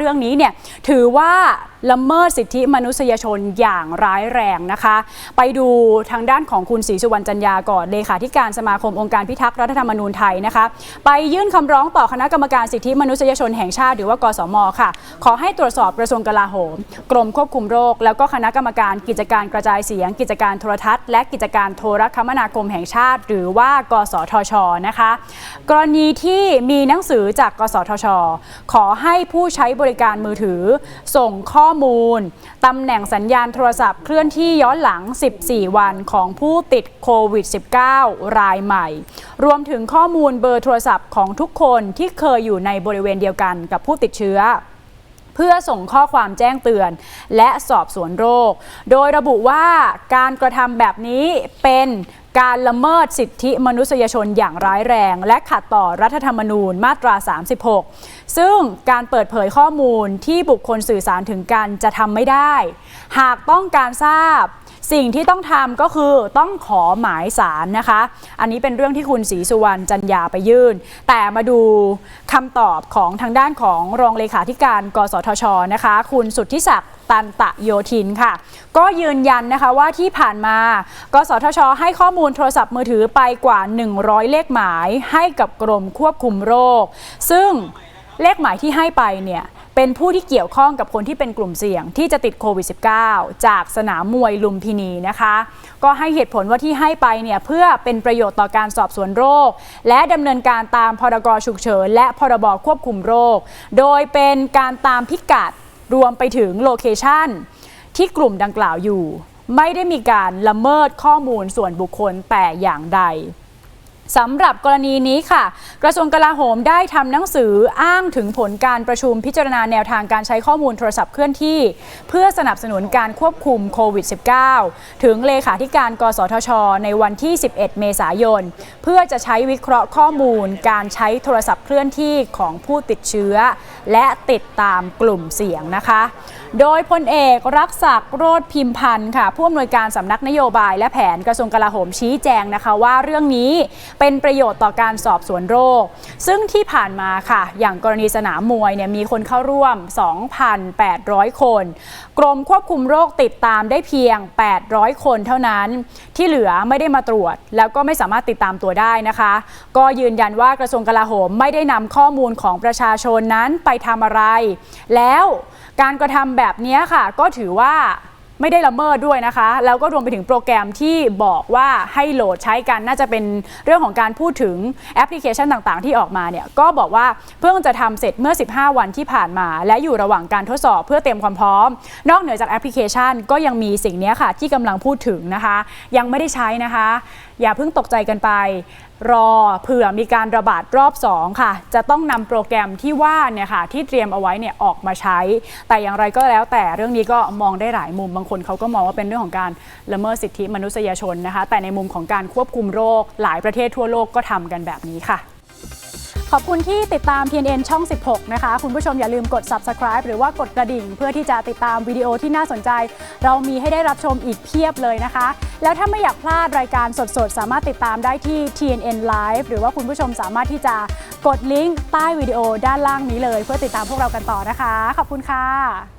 เรื่องนี้เนี่ยถือว่า ละเมิดสิทธิมนุษยชนอย่างร้ายแรงนะคะ ไปดูทางด้านของคุณศรีสุวรรณจันยาก่อนเลขาธิการสมาคมองค์การพิทักษ์รัฐธรรมนูญไทยนะคะ ไปยื่นคำร้องต่อคณะกรรมการสิทธิมนุษยชนแห่งชาติหรือว่ากสมค่ะ ขอให้ตรวจสอบกระทรวงกลาโหม กรมควบคุมโรค แล้วก็คณะกรรมการกิจการกระจายเสียง กิจการโทรทัศน์ และกิจการโทรคมนาคมแห่งชาติ หรือว่ากสทชนะคะ กรณีที่มีหนังสือจากกสทช ขอให้ผู้ใช้บริการมือถือ ส่งข้อมูลตำแหน่งสัญญาณโทรศัพท์เคลื่อนที่ย้อนหลัง 14 วันของผู้ติดโควิด -19 รายใหม่ รวมถึงข้อมูลเบอร์โทรศัพท์ของทุกคนที่เคยอยู่ในบริเวณเดียวกันกับผู้ติดเชื้อเพื่อส่งข้อความแจ้งเตือน และสอบสวนโรค โดยระบุว่าการกระทำแบบนี้เป็น การละเมิดสิทธิมนุษยชนอย่างร้ายแรง และขัดต่อรัฐธรรมนูญมาตรา 36 ซึ่งการเปิดเผยข้อมูลที่บุคคลสื่อสารถึงกันจะทำไม่ได้ หากต้องการทราบ สิ่งที่ต้องทำก็คือต้องขอหมายสารนะคะ อันนี้เป็นเรื่องที่คุณศรีสุวรรณจันยาไปยื่น แต่มาดูคำตอบของทางด้านของรองเลขาธิการ กสทชนะคะ คุณสุทธิศักดิ์ตันตะโยธินค่ะ ก็ยืนยันนะคะว่าที่ผ่านมา กสทช ให้ข้อมูลโทรศัพท์มือถือไปกว่า 100 เลขหมายให้กับกรมควบคุมโรค ซึ่ง เลขหมายที่ให้ไปเนี่ยเป็นผู้ที่เกี่ยวข้องกับคนที่เป็นกลุ่มเสี่ยงที่จะติดโควิด -19 จากสนามมวยลุมพินีนะคะ ก็ให้เหตุผลว่าที่ให้ไปเนี่ยเพื่อเป็นประโยชน์ต่อการสอบสวนโรค และดำเนินการตามพรกฉุกเฉินและพรบควบคุมโรค โดยเป็นการตามพิกัดรวมไปถึงโลเคชันที่กลุ่มดังกล่าวอยู่ ไม่ได้มีการละเมิดข้อมูลส่วนบุคคลแต่อย่างใด สำหรับกรณีนี้ค่ะ กระทรวงกลาโหมได้ทำหนังสืออ้างถึงผลการประชุมพิจารณาแนวทางการใช้ข้อมูลโทรศัพท์เคลื่อนที่ เพื่อสนับสนุนการควบคุมโควิด -19 ถึงเลขาธิการ กสทช ในวันที่ 11 เมษายน เพื่อจะใช้วิเคราะห์ข้อมูล การใช้โทรศัพท์เคลื่อนที่ของผู้ติดเชื้อ และติดตามกลุ่มเสี่ยงนะคะ โดยพลเอกรักษักโรธพิมพันธ์ค่ะผู้อำนวยการสำนักนโยบายและแผนกระทรวงกลาโหมชี้แจงนะคะว่าเรื่องนี้เป็นประโยชน์ต่อการสอบสวนโรค ซึ่งที่ผ่านมาค่ะ อย่างกรณีสนามมวยเนี่ยมีคนเข้าร่วม 2,800 คน กรมควบคุมโรคติดตามได้เพียง 800 คนเท่านั้น ที่เหลือไม่ได้มาตรวจ แล้วก็ไม่สามารถติดตามตัวได้นะคะ ก็ยืนยันว่ากระทรวงกลาโหมไม่ได้นำข้อมูลของประชาชนนั้นไปทำอะไร แล้วการกระทำแบบนี้ค่ะ ก็ถือว่า ไม่ได้ละเมิดด้วยนะคะ แล้วก็รวมไปถึงโปรแกรมที่บอกว่าให้โหลดใช้กันน่าจะเป็นเรื่องของการพูดถึงแอปพลิเคชันต่างๆ ที่ออกมาเนี่ยก็บอกว่าเพิ่งจะทำเสร็จเมื่อ 15 วันที่ผ่านมา และอยู่ระหว่างการทดสอบเพื่อเตรียมความพร้อม นอกเหนือจากแอปพลิเคชัน ก็ยังมีสิ่งนี้ค่ะที่กำลังพูดถึงนะคะ ยังไม่ได้ใช้นะคะ อย่าเพิ่งตกใจกันไป รอเผื่อมีการระบาดรอบ 2 ค่ะ จะต้องนำโปรแกรมที่ว่าเนี่ยค่ะที่เตรียมเอาไว้เนี่ยออกมาใช้ แต่อย่างไรก็แล้วแต่เรื่องนี้ก็มองได้หลายมุมบางคนเขาก็มองว่าเป็นเรื่องของการละเมิดสิทธิมนุษยชนนะคะ แต่ในมุมของการควบคุมโรค หลายประเทศทั่วโลกก็ทำกันแบบนี้ค่ะ ขอบคุณที่ติดตาม TNN ช่อง 16 นะคะ คุณผู้ชมอย่าลืมกด subscribe หรือว่ากดกระดิ่ง เพื่อที่จะติดตามวิดีโอที่น่าสนใจ เรามีให้ได้รับชมอีกเพียบเลยนะคะ แล้วถ้าไม่อยากพลาดรายการสดๆ สามารถติดตามได้ที่ TNN Live หรือว่าคุณผู้ชมสามารถที่จะกดลิงก์ใต้วิดีโอด้านล่างนี้เลย เพื่อติดตามพวกเรากันต่อนะคะ ขอบคุณค่ะ